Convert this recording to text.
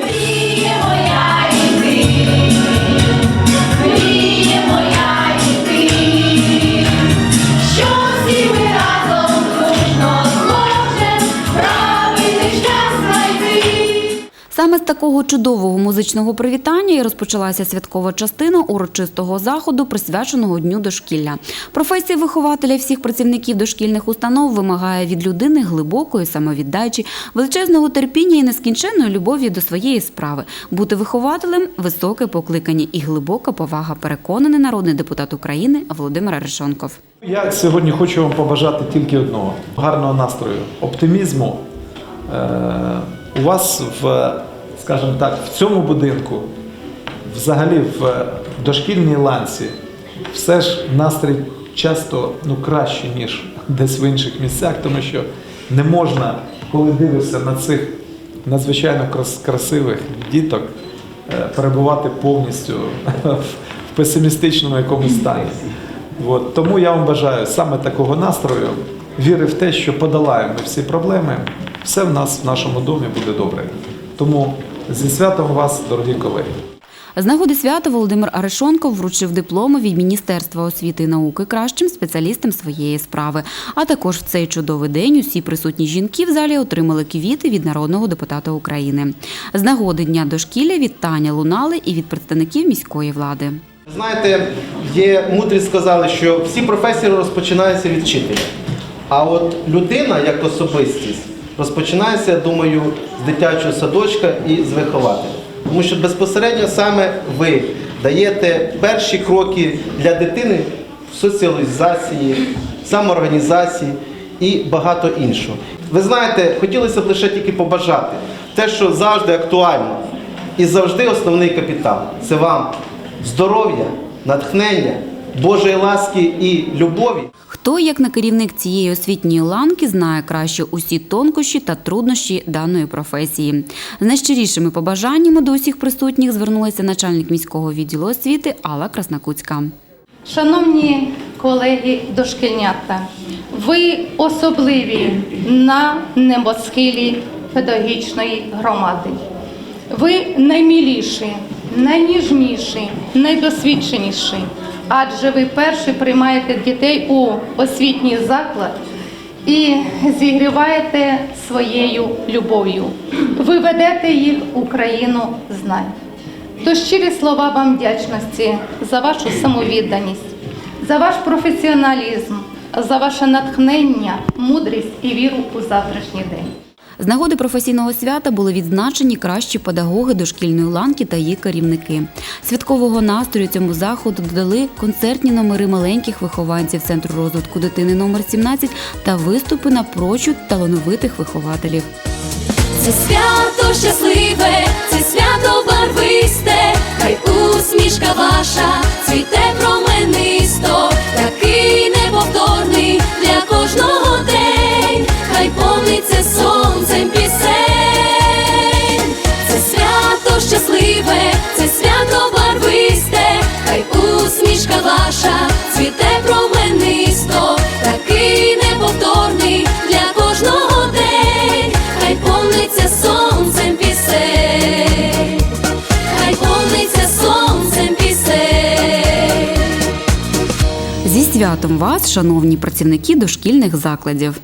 Be Саме з такого чудового музичного привітання і розпочалася святкова частина урочистого заходу, присвяченого дню дошкілля. Професія вихователя всіх працівників дошкільних установ вимагає від людини глибокої самовіддачі, величезного терпіння і нескінченної любові до своєї справи. Бути вихователем високе покликання і глибока повага. Переконаний народний депутат України Володимир Арешонков. Я сьогодні хочу вам побажати тільки одного: гарного настрою, оптимізму. Е, у вас в, скажімо так, в цьому будинку, взагалі в дошкільній ланці, все ж настрій часто ну, краще, ніж десь в інших місцях, тому що не можна, коли дивишся на цих надзвичайно красивих діток, е, перебувати повністю в песимістичному якомусь стані. От, тому я вам бажаю саме такого настрою, віри в те, що подолаємо всі проблеми, все в нас в нашому домі буде добре. Тому зі святом вас, дорогі колеги. З нагоди свята Володимир Арешонков вручив дипломи від Міністерства освіти і науки кращим спеціалістам своєї справи. А також в цей чудовий день усі присутні жінки в залі отримали квіти від народного депутата України. З нагоди дня дошкілля вітання лунали і від представників міської влади. Знаєте, є мудрість сказали, що всі професії розпочинаються від вчителя. А от людина як особистість розпочинається, я думаю, з дитячого садочка і з вихователя. Тому що безпосередньо саме ви даєте перші кроки для дитини в соціалізації, самоорганізації і багато іншого. Ви знаєте, хотілося б лише тільки побажати те, що завжди актуально і завжди основний капітал це вам здоров'я, натхнення, Божої ласки і любові. Хто, як на керівник цієї освітньої ланки, знає краще усі тонкощі та труднощі даної професії. З найщирішими побажаннями до усіх присутніх звернулася начальник міського відділу освіти Алла Краснокутська. Шановні колеги дошкільнята, ви особливі на небосхилі педагогічної громади. Ви найміліші, найніжніші, найдосвідченіші, адже ви перші приймаєте дітей у освітній заклад і зігріваєте своєю любов'ю. Ви ведете їх у країну знань. То щирі слова вам вдячності за вашу самовідданість, за ваш професіоналізм, за ваше натхнення, мудрість і віру у завтрашній день. З нагоди професійного свята були відзначені кращі педагоги дошкільної ланки та її керівники. Святкового настрою цьому заходу додали концертні номери маленьких вихованців Центру розвитку дитини номер 17 та виступи на прочуд талановитих вихователів. Це свято щасливе, це свято барвисте, хай усмішка ваша цвіте променисто, такий неповторний для кожного день, хай повниться сонцем святом вас, шановні працівники дошкільних закладів.